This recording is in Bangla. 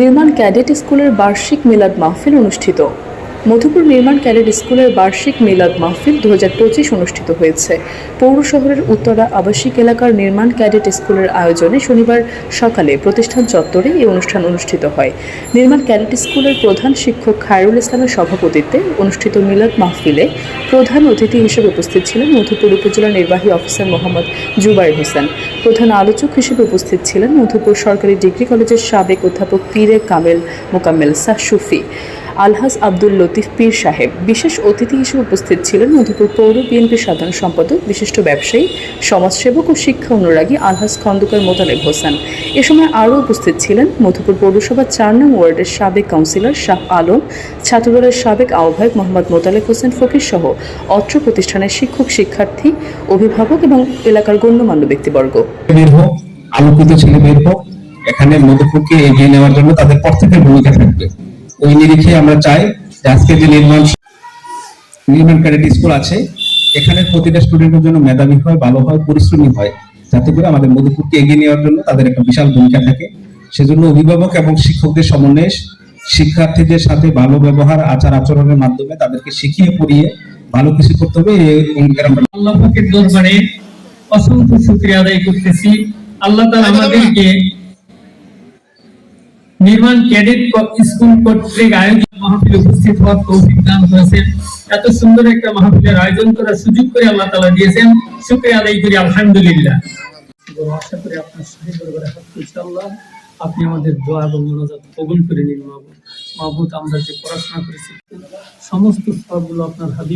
নির্মাণ ক্যাডেট স্কুলের বার্ষিক মিলাদ মাহফিল অনুষ্ঠিত। মধুপুর নির্মাণ ক্যাডেট স্কুলের বার্ষিক মিলাদ মাহফিল দু হাজার পঁচিশ অনুষ্ঠিত হয়েছে। পৌর শহরের উত্তরা আবাসিক এলাকার নির্মাণ ক্যাডেট স্কুলের আয়োজনে শনিবার সকালে প্রতিষ্ঠান চত্বরে এই অনুষ্ঠান অনুষ্ঠিত হয়। নির্মাণ ক্যাডেট স্কুলের প্রধান শিক্ষক খায়রুল ইসলামের সভাপতিত্বে অনুষ্ঠিত মিলাদ মাহফিলে প্রধান অতিথি হিসেবে উপস্থিত ছিলেন মধুপুর উপজেলা নির্বাহী অফিসার মোহাম্মদ জুবাইর হোসেন। প্রধান আলোচক হিসেবে উপস্থিত ছিলেন মধুপুর সরকারি ডিগ্রি কলেজের সাবেক অধ্যাপক পীরে কামেল মোকাম্মেল শাহ সুফি। আলহাজ আব্দুল লতিফ পীর সাহেব। বিশেষ অতিথি হিসেবে উপস্থিত ছিলেন মধুপুর পৌর বিএনপির সাধারণ সম্পাদক, বিশিষ্ট ব্যবসায়ী, সমাজসেবক ও শিক্ষা অনুরাগী আলহাজ খন্দকার মোতালেব হোসেন। এ সময় আরও উপস্থিত ছিলেন মধুপুর পৌরসভার চার নং ওয়ার্ডের সাবেক কাউন্সিলর শাহ আলম, ছাত্রদলের সাবেক আহ্বায়ক মোহাম্মদ মোতালেব হোসেন ফকির সহ অত্র প্রতিষ্ঠানের শিক্ষক, শিক্ষার্থী, অভিভাবক এবং এলাকার গণ্যমান্য ব্যক্তিবর্গ। বের আলোকিত ছেলে বের হোক, এখানে মধুপুরকে এগিয়ে নেওয়ার জন্য তাদের প্রত্যেকের ভূমিকা থাকবে। ওই নিরিখে আমরা চাই যে আজকে যে নির্মাণ নির্মাণ ক্যাডেট স্কুল আছে এখানে প্রতিটা স্টুডেন্টের জন্য মেধাবী হয় ভালো হয় পরিশ্রমী হয় যাতে করে আমাদের মধুপুরকে এগিয়ে নেওয়ার জন্য তাদের একটা বিশাল ভূমিকা থাকে। সেজন্য অভিভাবক এবং শিক্ষকদের সমন্বয়ে শিক্ষার্থীদের সাথে ভালো ব্যবহার আচার আচরণের মাধ্যমে তাদেরকে শিখিয়ে পড়িয়ে ভালো কিছু করতে হবে এই আল্লাহ দরবারে অসংখ্য শুকরিয়া আদায় করতেছি। আল্লাহ তাআলা আমাদেরকে নির্মাণ ক্যাডেট স্কুল কর্তৃক আয়োজিত মাহফিলে উপস্থিত হওয়ার তৌফিক দান করেছেন। এত সুন্দর একটা মাহফিলের আয়োজন করার সুযোগ করে আল্লাহ তাআলা দিয়েছেন। শুকরিয়া আদায় করি, আলহামদুলিল্লাহ। আশা করি আপনার আপনি আমাদের দোয়া এবং মনোজাত কবুল করে নিন, মাহবুব। মাহবুব, আমরা যে পড়াশোনা করেছি, সমস্ত সবগুলো আপনার হাবিব